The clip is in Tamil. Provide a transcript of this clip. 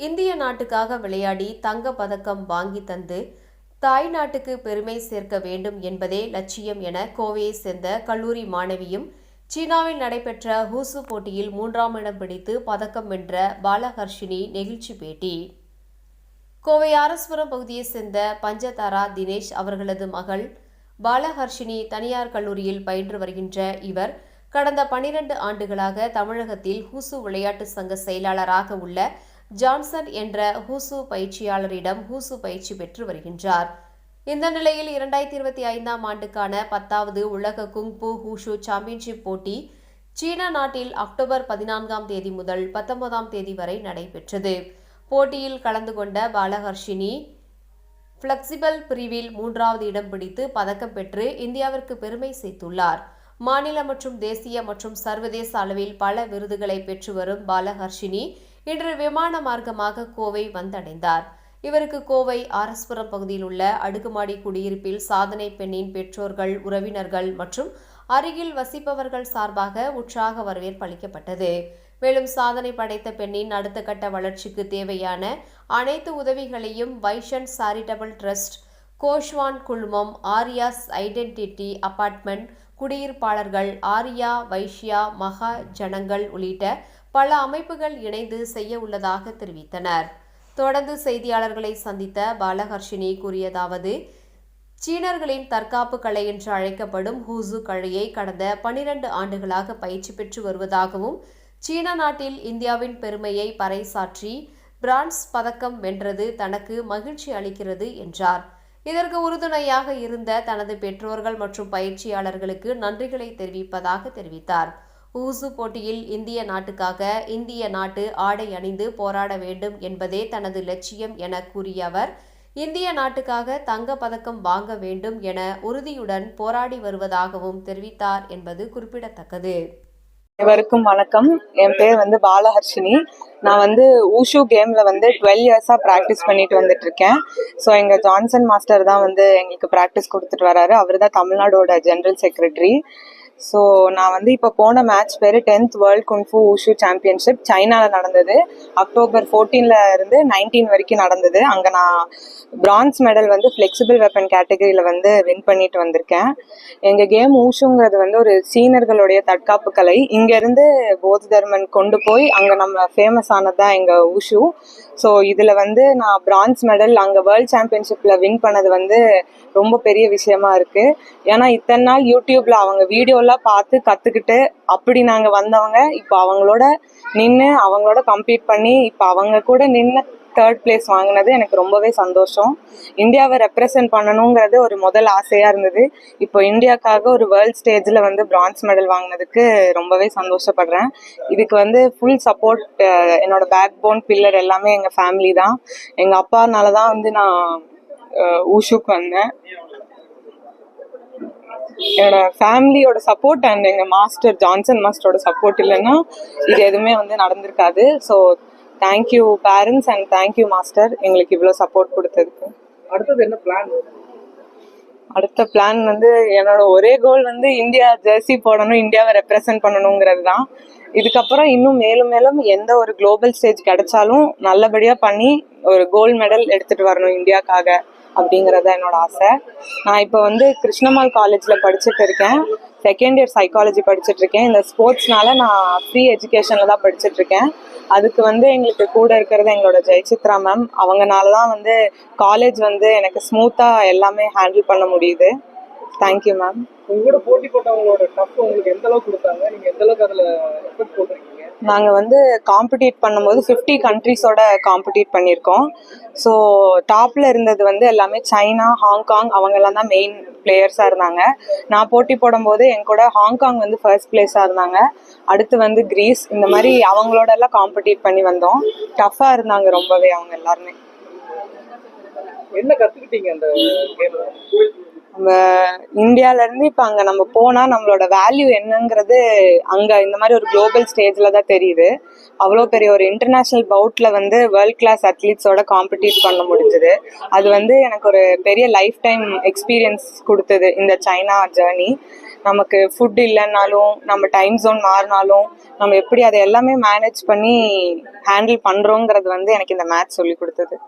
இந்திய நாட்டுக்காக விளையாடி தங்க பதக்கம் வாங்கி தந்து தாய் நாட்டுக்கு பெருமை சேர்க்க வேண்டும் என்பதே லட்சியம் என கோவையை சேர்ந்த கல்லூரி மாணவியும் சீனாவில் நடைபெற்ற ஹூசு போட்டியில் மூன்றாம் இடம் பிடித்து பதக்கம் வென்ற பாலஹர்ஷினி நெகிழ்ச்சி பேட்டி. கோவை ஆரஸ்வரம் பகுதியைச் சேர்ந்த பஞ்சதாரா தினேஷ் அவர்களது மகள் பாலஹர்ஷினி தனியார் கல்லூரியில் பயின்று வருகின்ற இவர் கடந்த பனிரெண்டு ஆண்டுகளாக தமிழகத்தில் ஹூசு விளையாட்டு சங்க செயலாளராக உள்ள ஜான்சன் என்ற ஹூசு பயிற்சியாளரிடம் ஹூசு பயிற்சி பெற்று வருகின்றார். இந்த நிலையில் இரண்டாயிரத்தி இருபத்தி ஐந்தாம் ஆண்டுக்கான பத்தாவது உலக குங்பு ஹூஷு சாம்பியன்ஷிப் போட்டி சீன நாட்டில் அக்டோபர் பதினான்காம் தேதி முதல் பத்தொன்பதாம் தேதி வரை நடைபெற்றது. போட்டியில் கலந்து கொண்ட பாலஹர்ஷினி ஃப்ளெக்சிபிள் பிரிவில் மூன்றாவது இடம் பிடித்து பதக்கம் பெற்று இந்தியாவிற்கு பெருமை சேர்த்துள்ளார். மாநில மற்றும் தேசிய மற்றும் சர்வதேச அளவில் பல விருதுகளை பெற்று வரும் பாலஹர்ஷினி இன்று விமான மார்க்கமாக கோவை வந்தடைந்தார். இவருக்கு கோவை ஆரஸ்புரம் பகுதியில் உள்ள அடுக்குமாடி குடியிருப்பில் சாதனை பெண்ணின் பெற்றோர்கள் உறவினர்கள் மற்றும் அருகில் வசிப்பவர்கள் சார்பாக உற்சாக வரவேற்பு அளிக்கப்பட்டது. மேலும் சாதனை படைத்த பெண்ணின் அடுத்த கட்ட வளர்ச்சிக்கு தேவையான அனைத்து உதவிகளையும் வைஷன் சாரிட்டபிள் ட்ரஸ்ட் கோஷ்வான் குழுமம் ஆரியாஸ் ஐடென்டிட்டி அபார்ட்மெண்ட் குடியிருப்பாளர்கள் ஆரியா வைஷ்யா மகா ஜனங்கள் உள்ளிட்ட பல அமைப்புகள் இணைந்து செய்ய உள்ளதாக தெரிவித்தனர். தொடர்ந்து செய்தியாளர்களை சந்தித்த பாலஹர்ஷினி கூறியதாவது சீனர்களின் தற்காப்பு கலை என்று அழைக்கப்படும் ஹூசு கலையை கடந்த பனிரண்டு ஆண்டுகளாக பயிற்சி பெற்று வருவதாகவும் சீன நாட்டில் இந்தியாவின் பெருமையை பறைசாற்றி பிரான்ஸ் பதக்கம் வென்றது தனக்கு மகிழ்ச்சி அளிக்கிறது என்றார். இதற்கு உறுதுணையாக இருந்த தனது பெற்றோர்கள் மற்றும் பயிற்சியாளர்களுக்கு நன்றிகளை தெரிவிப்பதாக தெரிவித்தார். ஊசு போட்டியில் இந்திய நாட்டுக்காக இந்திய நாட்டு ஆடை அணிந்து போராட வேண்டும் என்பதே தனது லட்சியம் என கூறிய அவர் இந்திய நாட்டுக்காக தங்க பதக்கம் வாங்க வேண்டும் என உறுதியுடன் போராடி வருவதாகவும் தெரிவித்தார் என்பது குறிப்பிடத்தக்கது. அனைவருக்கும் வணக்கம். என் பேர் வந்து பாலஹர்ஷினி. நான் வந்து ஊஷு கேம்ல வந்து டுவெல் இயர்ஸா ப்ராக்டிஸ் பண்ணிட்டு வந்துட்டு இருக்கேன். ஸோ எங்க ஜான்சன் மாஸ்டர் தான் வந்து எங்களுக்கு ப்ராக்டிஸ் கொடுத்துட்டு வராரு. அவர் தான் தமிழ்நாடோட ஜெனரல் செக்ரட்டரி ஸோ நான் வந்து இப்போ போன மேட்ச் பேர் tenth world kung fu wushu championship சைனாவில் நடந்தது. அக்டோபர் 14ல இருந்து நைன்டீன் வரைக்கும் நடந்தது. அங்கே நான் பிரான்ஸ் மெடல் வந்து ஃப்ளெக்சிபிள் வெப்பன் கேட்டகரியில் வந்து வின் பண்ணிட்டு வந்திருக்கேன். எங்கள் கேம் ஊஷுங்கிறது வந்து ஒரு சீனர்களுடைய தற்காப்பு கலை. இங்கேருந்து போத் தர்மன் கொண்டு போய் அங்கே நம்ம ஃபேமஸ் ஆனது தான் எங்கள் ஊஷு ஸோ இதில் வந்து நான் பிரான்ஸ் மெடல் அங்கே வேர்ல்ட் சாம்பியன்ஷிப்பில் வின் பண்ணது வந்து ரொம்ப பெரிய விஷயமா இருக்குது ஏன்னா இத்தனை நாள் யூடியூப்பில் அவங்க வீடியோலாம் பார்த்து கற்றுக்கிட்டு அப்படி நாங்கள் வந்தவங்க இப்போ அவங்களோட நின்று அவங்களோட கம்ப்ளீட் பண்ணி இப்போ அவங்க கூட நின்று தேர்ட் பிளேஸ் வாங்கினது எனக்கு ரொம்பவே சந்தோஷம். இந்தியாவை ரெப்ரசன்ட் பண்ணணுங்கிறது ஒரு முதல் ஆசையாக இருந்தது. இப்போ இந்தியாக்காக ஒரு வேர்ல்ட் ஸ்டேஜில் வந்து பிரான்ஸ் மெடல் வாங்கினதுக்கு ரொம்பவே சந்தோஷப்படுறேன். இதுக்கு வந்து ஃபுல் சப்போர்ட் என்னோட பேக் போன் பில்லர் எல்லாமே எங்கள் ஃபேமிலி தான். எங்கள் அப்பானால தான் வந்து நான் ஊஷுக்கு வந்தேன். என்னோட ஃபேமிலியோட சப்போர்ட் அண்ட் எங்கள் மாஸ்டர் ஜான்சன் மாஸ்டரோட சப்போர்ட் இல்லைன்னா இது எதுவுமே வந்து நடந்திருக்காது. So thank you parents and thank you master எங்களுக்கு இவ்வளோ சப்போர்ட் கொடுத்ததுக்கு. அடுத்தது என்ன பிளான் அடுத்த பிளான் வந்து என்னோட ஒரே கோல் வந்து இந்தியா ஜெர்சி போடணும் இந்தியாவை ரெப்ரசன்ட் பண்ணணுங்கிறது தான். இதுக்கப்புறம் இன்னும் மேலும் மேலும் எந்த ஒரு குளோபல் ஸ்டேஜ் கிடைச்சாலும் நல்லபடியா பண்ணி ஒரு கோல்டு மெடல் எடுத்துட்டு வரணும் இந்தியாக்காக. அப்படிங்கிறது தான் என்னோட ஆசை. நான் இப்போ வந்து கிருஷ்ணமால் காலேஜில் படிச்சுட்டு இருக்கேன். செகண்ட் இயர் சைக்காலஜி படிச்சுட்டு இருக்கேன். இந்த ஸ்போர்ட்ஸ்னால நான் ஃப்ரீ எஜுகேஷனில் தான் படிச்சுட்டு இருக்கேன். அதுக்கு வந்து எங்களுக்கு கூட இருக்கிறது எங்களோட ஜெயசித்ரா மேம் அவங்கனால தான் வந்து காலேஜ் வந்து எனக்கு ஸ்மூத்தாக எல்லாமே ஹேண்டில் பண்ண முடியுது. தேங்க்யூ மேம் உங்களோட போட்டி போட்டவங்களோட டஃப் உங்களுக்கு எந்த அளவுக்கு கொடுத்தாங்க? நீங்க எந்த அளவுக்கு அதுல எஃபர்ட் போட்டிருக்கீங்க? நாங்கள் வந்து காம்படிட் பண்ணும்போது ஃபிஃப்டி கண்ட்ரீஸோட காம்படிட் பண்ணியிருக்கோம். ஸோ டாப்பில் இருந்தது வந்து எல்லாமே சைனா ஹாங்காங் அவங்கெல்லாம் தான் மெயின் பிளேயர்ஸாக இருந்தாங்க. நான் போட்டி போடும்போது என் கூட ஹாங்காங் வந்து ஃபர்ஸ்ட் பிளேஸாக இருந்தாங்க. அடுத்து வந்து கிரீஸ் இந்த மாதிரி அவங்களோட எல்லாம் காம்படிட் பண்ணி வந்தோம். டஃப்பாக இருந்தாங்க ரொம்பவே அவங்க எல்லாருமே. என்ன கற்றுக்கிட்டீங்க அந்த நம்ம இந்தியால இருந்து அங்கே நம்ம போனால் நம்மளோட வேல்யூ என்னங்கிறது அங்கே இந்த மாதிரி ஒரு குளோபல் ஸ்டேஜில் தான் தெரியுது. அவ்வளோ பெரிய ஒரு இன்டர்நேஷ்னல் பவுட்டில் வந்து வேர்ல்ட் கிளாஸ் அத்லீட்ஸோட காம்படிட் பண்ண முடிஞ்சது. அது வந்து எனக்கு ஒரு பெரிய லைஃப் டைம் எக்ஸ்பீரியன்ஸ் கொடுத்தது இந்த சைனா ஜேர்னி நமக்கு ஃபுட் இல்லைன்னாலும் நம்ம டைம் ஜோன் மாறினாலும் நம்ம எப்படி அதை எல்லாமே மேனேஜ் பண்ணி ஹேண்டில் பண்ணுறோங்கிறது வந்து எனக்கு இந்த மேட்ச் சொல்லி கொடுத்தது.